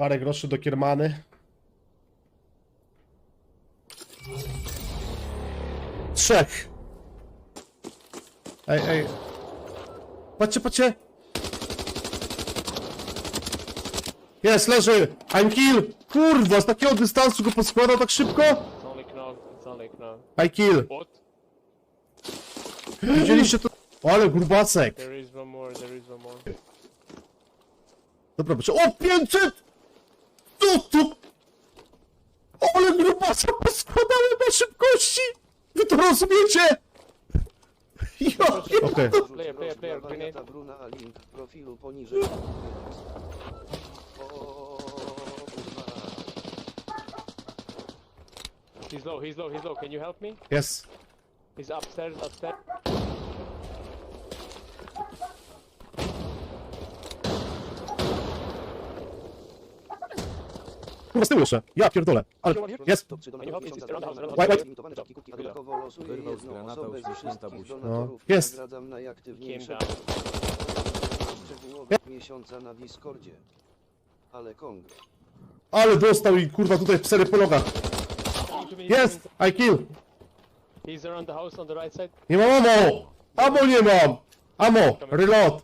Parę groszy do kiermany. Trzech. Ej, ej. Patrzcie, patrzcie. Jest, leży. I'm kill. Kurwa, z takiego dystansu go poskładał tak szybko? It's only knock. It's only knock. I kill. What? Widzieliście to? O, ale grubasek. There is one more. There is one more. Dobra, proszę. O, 500! Tu, tu! Ale grubasa poskładałem na szybkości! Wy to rozumiecie? Ja, Okej. Player, player, player, Wariata grenade. Bruna, link profilu poniżej. O, kurwa. He's low. He's low. He's low. Can you help me? Jest. He's upstairs. Upstairs. Kurwa, z tyłu jeszcze. Ja pierdolę. Ale, jest. Wyrwał z granata uśmiechnięta buźka. donatorów. No, jest. Najaktywniejsze szczegółowe miesiąca na Discordzie. Ale Kong. Ale dostał i kurwa tutaj cztery po nogach. Jest! I kill! He's around the house on the right side. Nie mam ammo! Ammo nie mam! Ammo! Reload!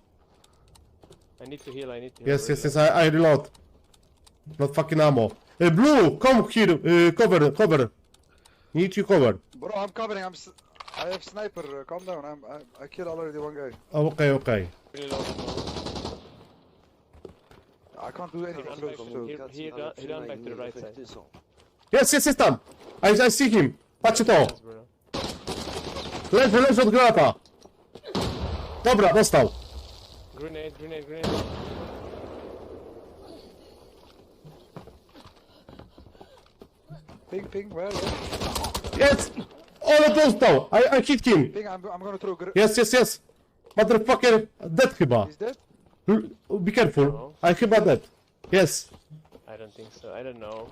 I need to heal. I need to heal. Yes, yes, yes, I, I reload. Not fucking ammo. Uh, blue, come here, uh, cover, cover. Need you cover. Bro, I'm covering. I'm. S- I have sniper. Uh, calm down. I'm. I, I killed already one guy. Oh, okay, okay. I can't do anything close back. to. He run- he run back to the right side. Jest, jest, jest tam! I, I see him! Patrzcie to! Yes. Leży, leży od granata! Dobra, dostał! Grenade. Grenade. Grenade. Ping, ping. Where? where? Jest! Ale dostał! I, I hit him! Ping. I'm. I'm gonna throw. Gr- Jest, jest, jest! Motherfucker, dead chyba. He's dead. L- Be careful. I chyba dead. Yes. I don't think so. I don't know.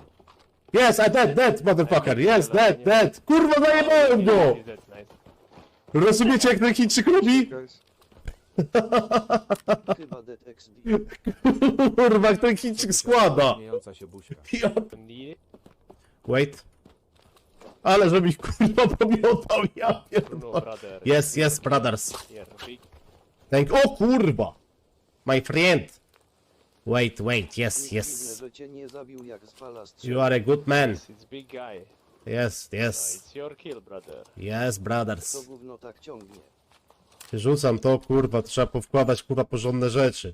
Yes, I dead, dead, motherfucker. Yes, dead, dead. Kurwa, zajebałem go! He's dead. Nice. Rozumiecie, jak ten Chińczyk robi? Guys. Chyba Dead XD. Kurwa, jak ten Chińczyk składa. Śmiejąca się buźka. Ja... Need it. Wait. Ale że mi kurwa pomiotał, ja pierdolę. Yes, yes, brothers. Thank... O kurwa! My friend. Wait, wait, yes, yes. że cię nie zabił jak z fala You are a good man. It's, it's big guy. Yes, yes. it's your kill, brother. Yes, To brothers. gówno tak ciągnie. Rzucam to, kurwa, trzeba powkładać, kurwa, porządne rzeczy.